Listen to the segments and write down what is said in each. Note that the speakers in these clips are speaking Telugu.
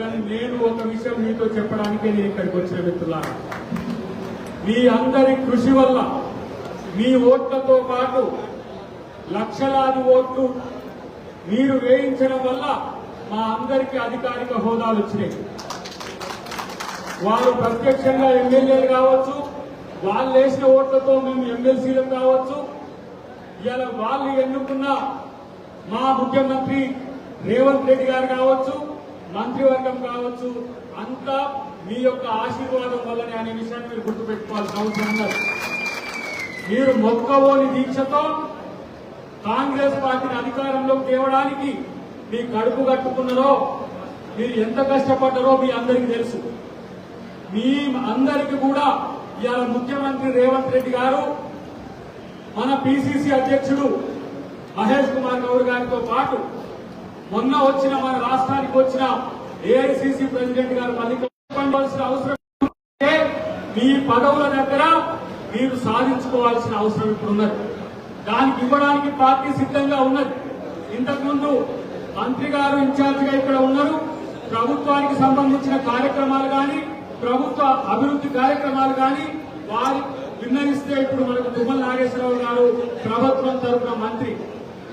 కానీ నేను ఒక విషయం మీతో చెప్పడానికే నేను ఇక్కడికి వచ్చిన మిత్రులారా. మీ అందరి కృషి వల్ల మీ ఓట్లతో పాటు లక్షలాది ఓట్లు మీరు వేయించడం వల్ల మా అందరికీ అధికారిక హోదాలు వచ్చినాయి. వారు ప్రత్యక్షంగా ఎమ్మెల్యేలు కావచ్చు వాళ్ళు వేసిన ఓట్లతో మేము ఎమ్మెల్సీలు కావచ్చు. ఇలా వాళ్ళు ఎన్నుకున్న మా ముఖ్యమంత్రి రేవంత్ రెడ్డి గారు కావచ్చు మంత్రివర్గం కావచ్చు అంతా మీ యొక్క ఆశీర్వాదం వల్లనే అనే విషయాన్ని మీరు గుర్తుపెట్టుకోవాల్సిన అవసరం లేదు మీరు మొక్కబోని దీక్షతో కాంగ్రెస్ పార్టీని అధికారంలోకి తేవడానికి మీ కడుపు కట్టుకున్నారో మీరు ఎంత కష్టపడ్డారో మీ అందరికీ తెలుసు. మీ అందరికీ కూడా ఇవాళ ముఖ్యమంత్రి రేవంత్ రెడ్డి గారు మన పిసిసి అధ్యక్షుడు మహేష్ కుమార్ గౌడ్ గారితో పాటు మొన్న వచ్చిన మన రాష్ట్రానికి వచ్చిన ఏఐసిసి ప్రెసిడెంట్ గారు మళ్ళీ అవసరం మీ పదవుల దగ్గర మీరు సాధించుకోవాల్సిన అవసరం ఇప్పుడు ఉన్నది. దానికి ఇవ్వడానికి పార్టీ సిద్ధంగా ఉన్నది. ఇంతకుముందు మంత్రి గారు ఇన్ఛార్జిగా ఇక్కడ ఉన్నారు. ప్రభుత్వానికి సంబంధించిన కార్యక్రమాలు కానీ ప్రభుత్వ అభివృద్ధి కార్యక్రమాలు కానీ వారి విన్నవిస్తే ఇప్పుడు మనకు తుమ్మల నాగేశ్వరరావు గారు ప్రభుత్వం తరఫున మంత్రి.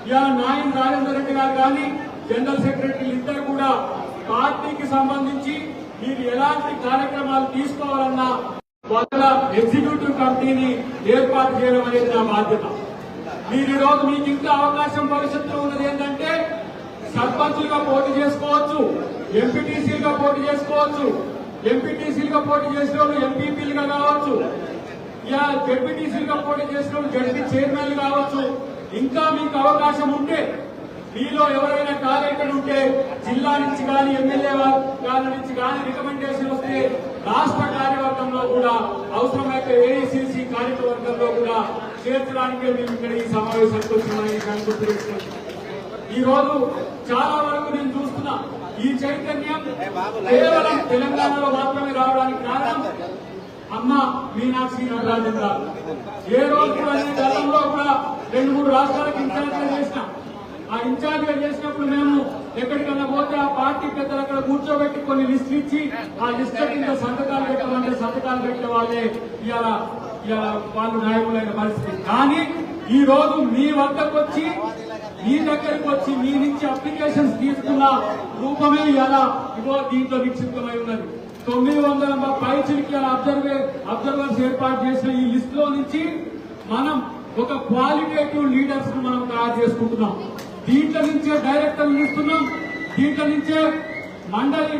ఇలా నాయన్ రాజేందర్ రెడ్డి గారు కానీ జనరల్ సెక్రటరీ ఇద్దరు కూడా పార్టీకి సంబంధించి మీరు ఎలాంటి కార్యక్రమాలు తీసుకోవాలన్నా మొదల ఎగ్జిక్యూటివ్ కమిటీని ఏర్పాటు చేయడం అనేది నా బాధ్యత. మీరు ఈరోజు మీకు ఇంకా అవకాశం భవిష్యత్తులో ఉన్నది ఏంటంటే సర్పంచులుగా పోటీ చేసుకోవచ్చు ఎంపీటీసీలుగా పోటీ చేసుకోవచ్చు ఎంపీటీసీలుగా పోటీ చేసిన వాళ్ళు ఎంపీపీలుగా కావచ్చు ఇలా జడ్పీటీసీలుగా పోటీ చేసిన వాళ్ళు జడ్పీ చైర్మన్లు కావచ్చు ఇంకా మీకు అవకాశం ఉంటే మీలో ఎవరైనా కార్యకర్త ఉంటే జిల్లా నుంచి కానీ ఎమ్మెల్యే గారి నుంచి కానీ రికమెండేషన్ వస్తే రాష్ట్ర కార్యవర్గంలో కూడా అవసరమైతే ఏఐసిసి కార్యవర్గంలో కూడా చేర్చడానికి మేము ఇక్కడ ఈ సమావేశానికి వచ్చినామని గుర్తు ఈ రోజు చాలా వరకు నేను చూస్తున్నా ఈ చైతన్యం కేవలం తెలంగాణలో మాత్రమే రావడానికి కారణం అమ్మ మీనాక్షి నటరాజన్ గారు. ఏ రోజు కూడా గతంలో కూడా రెండు మూడు రాష్ట్రాలకు ఇన్ఛార్జ్ చేసిన ఆ ఇన్ఛార్జిగా చేసినప్పుడు మేము ఎక్కడికన్నా పోతే ఆ పార్టీ పెద్దలు అక్కడ కూర్చోబెట్టి కొన్ని లిస్టులు ఇచ్చి ఆ లిస్ట్ కింద సంతకాలు పెట్టమంటే సంతకాలు పెట్టిన వాళ్ళే ఇవాళ ఇవాళ వాళ్ళు నాయకులైన పరిస్థితి. కానీ ఈ రోజు మీ వద్దకు వచ్చి మీ దగ్గరికి వచ్చి మీ నుంచి అప్లికేషన్స్ తీసుకున్న రూపమే ఇలా ఇగో దీంట్లో నిక్షిప్తమై ఉన్నది. తొమ్మిది వందల పైచిలికి అబ్జర్వే అబ్జర్వర్స్ ఏర్పాటు చేసిన ఈ లిస్ట్లో నుంచి మనం ఒక క్వాలిటేటివ్ లీడర్స్ను మనం తయారు చేసుకుంటున్నాం. దీంట్లో నుంచే డైరెక్టర్లు ఇస్తున్నాం దీంట్లో నుంచే మండలి